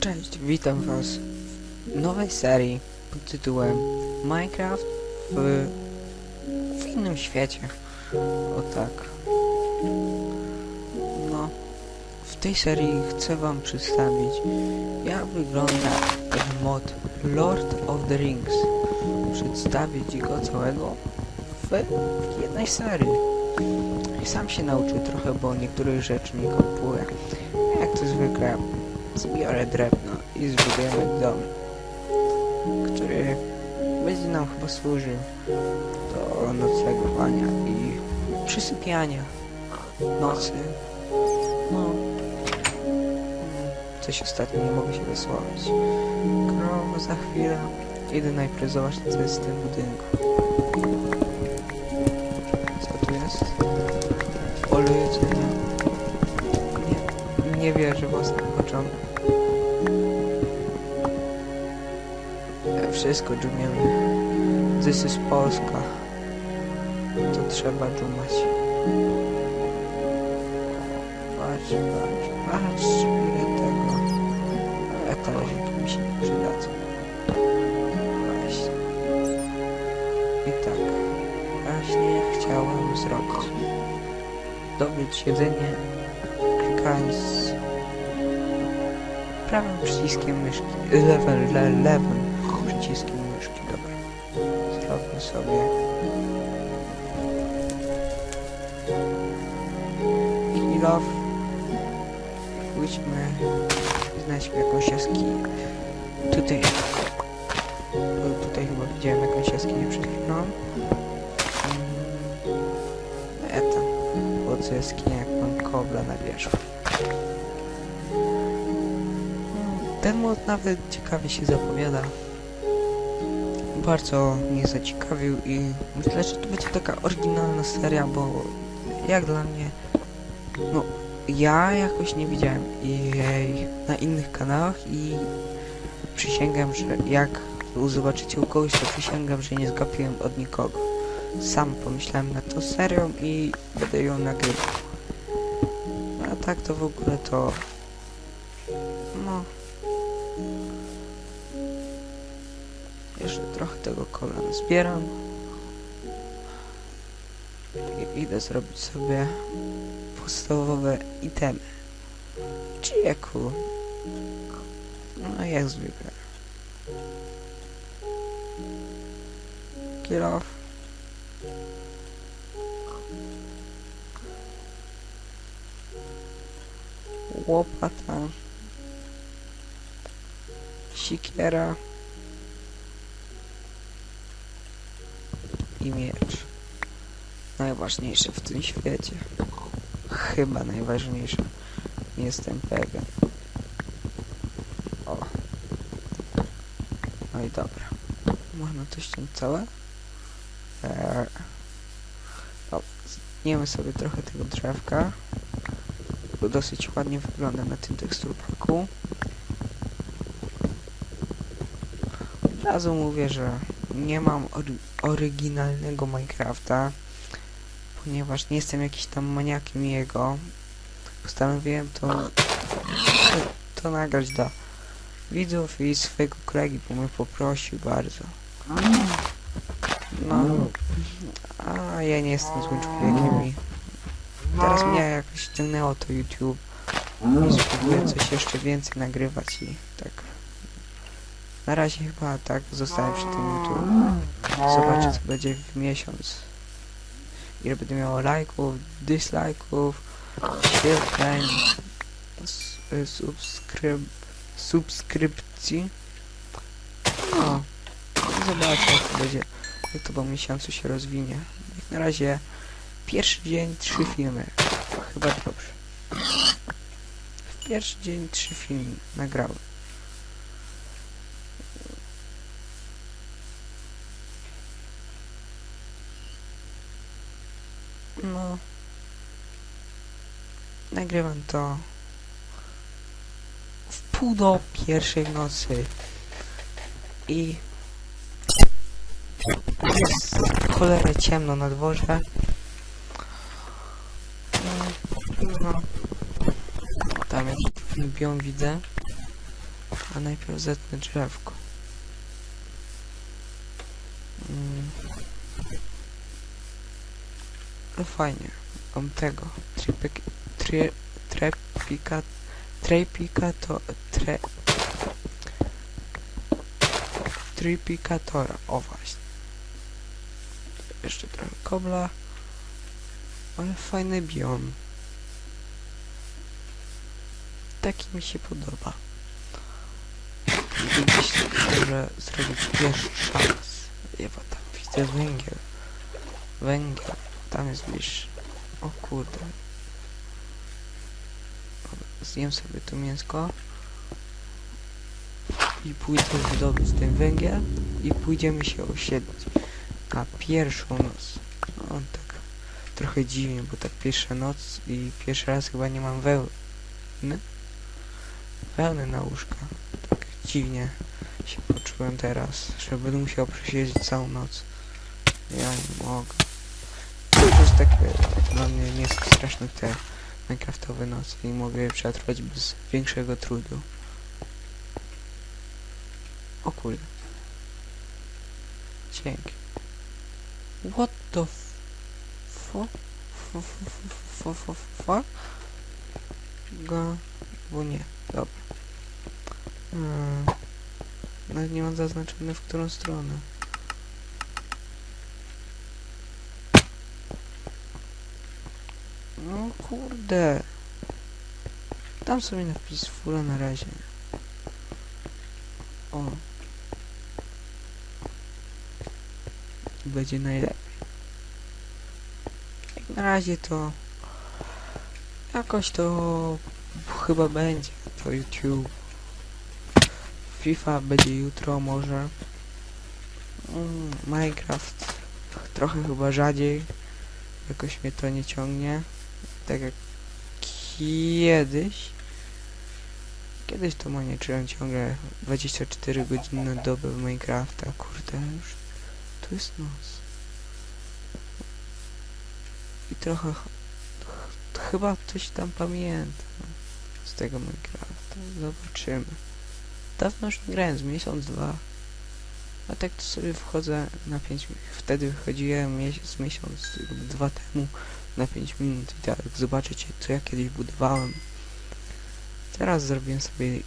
Cześć, witam was w nowej serii pod tytułem Minecraft w, w innym świecie. O tak. No, w tej serii chcę wam przedstawić jak wygląda mod Lord of the Rings. Przedstawić go całego w, jednej serii. I sam się nauczę trochę, bo niektórych rzeczy nie kupuję. Jak to zwykle zbiorę drewno i zbudujemy dom, który będzie nam chyba służył do noclegowania i przysypiania nocy. No, mm, coś ostatnio nie mogę się wysłowić. Krowo za chwilę. Idę najpierw zobaczyć co jest w tym budynku. Co tu jest? Pole jedzenia. Nie, nie wierzę własnym oczom. Wszystko dżumiemy. This is Polska. To trzeba dżumać. Patrz, patrz, patrz, ile tego. Ale talerzyki mi się nie przydadzą. Właśnie. I tak. Właśnie chciałem zrobić. Dobyć jedzenie klikając prawym przyciskiem myszki. Lewym, le, lewym przyciskiem myszki. Dobra. Zrobimy sobie. Kill off. Pójdźmy. Znajdźmy jakąś jaskinię. Tutaj. Tutaj chyba widziałem jakąś jaskinię przed chwilą. Mm, Eta. Po co jaskinia jak mam kobla na wierzchu? Ten mod nawet ciekawie się zapowiada. Bardzo mnie zaciekawił i myślę, że to będzie taka oryginalna seria, bo jak dla mnie, no ja jakoś nie widziałem jej na innych kanałach i przysięgam, że jak zobaczycie u kogoś, to przysięgam, że nie zgapiłem od nikogo. Sam pomyślałem nad tą serią i będę ją nagrywał. A tak to w ogóle to... Jeszcze trochę tego kolana zbieram. I idę zrobić sobie podstawowe itemy. Cieku. No jak zwykle. Kill off. Łopata. Sikiera. I miecz. Najważniejsze w tym świecie. Chyba najważniejsze. Nie jestem pewien. O. No i dobra. Można to ściąć całe? Eee. O, zniemy sobie trochę tego drzewka. Bo dosyć ładnie wygląda na tym teksturpaku. Od razu mówię, że nie mam ory oryginalnego Minecrafta, ponieważ nie jestem jakiś tam maniakiem jego. Postanowiłem to, to, nagrać dla widzów i swojego kolegi, bo mnie poprosił bardzo. No, a ja nie jestem złym człowiekiem i teraz mnie jakoś ściągnęło to YouTube i spróbuję coś jeszcze więcej nagrywać i tak na razie chyba tak zostałem przy tym YouTube. Zobaczę co będzie w miesiąc. Ile będę miał lajków, dislajków, świetlań, s- y, subskryb subskrypcji. No, zobaczę jak to będzie, jak to po miesiącu się rozwinie. Jak na razie pierwszy dzień trzy filmy. Chyba dobrze. W pierwszy dzień trzy filmy nagrałem. Nagrywam to w pół do pierwszej nocy. I jest cholerę ciemno na dworze. No. Tam jakiś bią widzę. A najpierw zetnę drzewko. Mm. No fajnie. Mam tego. Tripek... Tri... Trepika... Trepika to... Tre... Tripikatora. O właśnie. Jeszcze trochę kobla. Ale fajny biom. Taki mi się podoba. Gdzieś może zrobić pierwszy szans. Ewa, tam widzę węgiel. Węgiel. Tam jest bliższy. O kurde. Zjem sobie tu mięsko. I pójdę wydobyć ten węgiel. I pójdziemy się osiedlić. Na pierwszą noc. No tak trochę dziwnie, bo tak pierwsza noc i pierwszy raz chyba nie mam wełny. Wełny na łóżka. Tak dziwnie się poczułem teraz, że będę musiał przesiedzieć całą noc. Ja nie mogę. To jest takie dla mnie nie straszne te Minecraftowe noce i mogę je przetrwać bez większego trudu. O kurde. Dzięki. What the f... Fu? Fu, fu, fu, fu, fu, fu, fu? Go... Bo nie. Dobra. Hmm. Nawet nie mam zaznaczone w którą stronę. No kurde. Tam sobie napis fura na razie. O. Będzie najlepiej. Jak na razie to jakoś to chyba będzie to YouTube. FIFA będzie jutro może. Mm, Minecraft trochę chyba rzadziej. Jakoś mnie to nie ciągnie. Tak jak kiedyś. Kiedyś to moniczyłem ciągle 24 godziny na dobę w Minecrafta. Kurde, już to jest noc. I trochę ch- ch- chyba coś tam pamiętam z tego Minecrafta. Zobaczymy. Dawno już nie grałem, z miesiąc, dwa. A tak to sobie wchodzę na 5 minut. Wtedy wychodziłem mies- miesiąc lub dwa temu na 5 minut i tak zobaczycie co ja kiedyś budowałem. Teraz zrobiłem sobie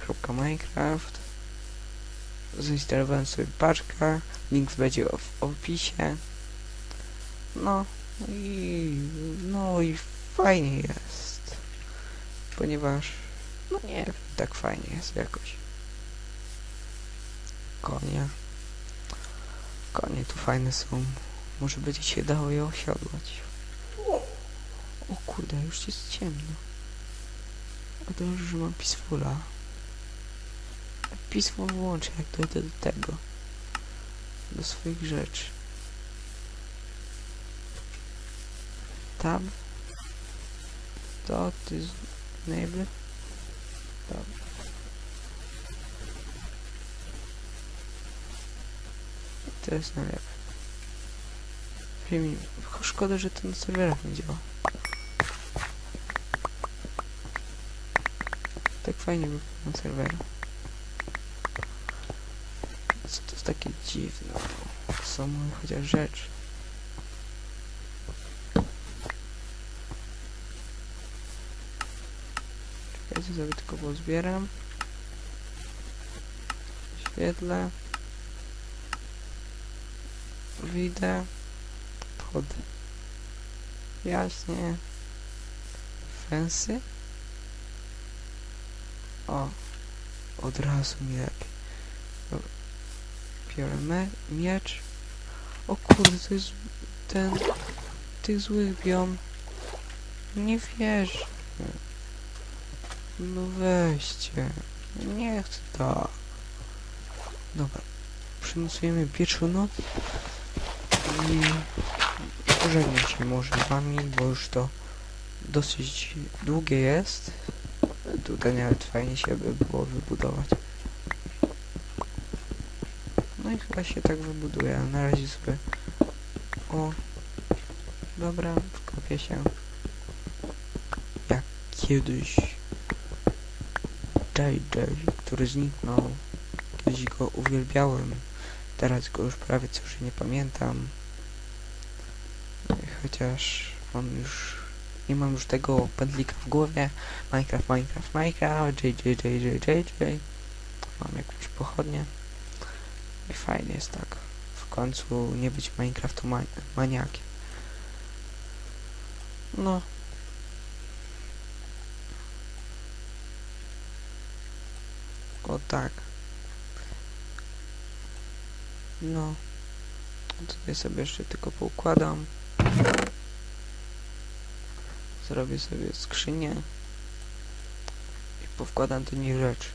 kropka Minecraft. Zainstalowałem sobie paczkę. Link będzie w opisie. No i no i fajnie jest. Ponieważ no nie tak fajnie jest jakoś. Konie. Konie tu fajne są. Może będzie się dało je osiodłać. O kurde, już jest ciemno. A dobrze, że mam Peacefula. Peaceful włączę, jak dojdę do tego. Do swoich rzeczy. Tab. To ty z... Enable. I to jest najlepiej. Wiem, Szkoda, że to na serwerach nie działa. Tak fajnie na serwerach. Co to jest takie dziwne? Są chociaż rzeczy. Czekajcie, sobie tylko pozbieram. Świetle. Widzę. Pod. Jaśnie. Fensy. O. Od razu mi lepiej. Biorę me miecz. O kurde, to jest ten... Tych złych biom. Nie wierzę. No weźcie. Nie chcę tak. Dobra. Przynosujemy pierwszą noc. I pożegnam się może wami, bo już to dosyć długie jest. Tutaj nawet fajnie się by było wybudować. No i chyba się tak wybuduje, ale na razie sobie... O, dobra, wkopię się. Jak kiedyś JJ, który zniknął. Kiedyś go uwielbiałem. Teraz go już prawie coś nie pamiętam. Chociaż mam już... Nie mam już tego pędlika w głowie. Minecraft, Minecraft, Minecraft, JJ, JJ, JJ. Mam jakąś pochodnię. I fajnie jest tak. W końcu nie być Minecraftu ma maniakiem. No. O tak. No. Tutaj sobie jeszcze tylko poukładam. Zrobię sobie skrzynię. I powkładam do niej rzeczy.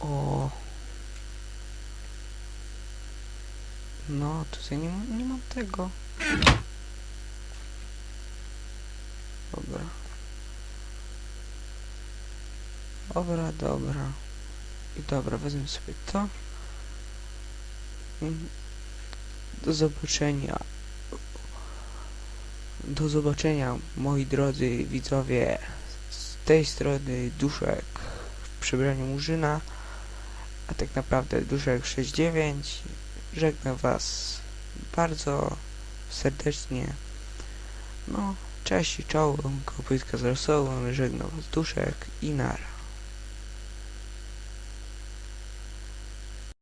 O. No, tutaj nie, ma- nie mam tego. Dobra. Dobra, dobra. I dobra, wezmę sobie to. Do zobaczenia. Do zobaczenia, moi drodzy widzowie. Z tej strony Duszek w przebraniu Murzyna. A tak naprawdę Duszek 69. Żegnam was bardzo serdecznie. No, cześć i czołem, kopytka z. Żegnam was Duszek i nara.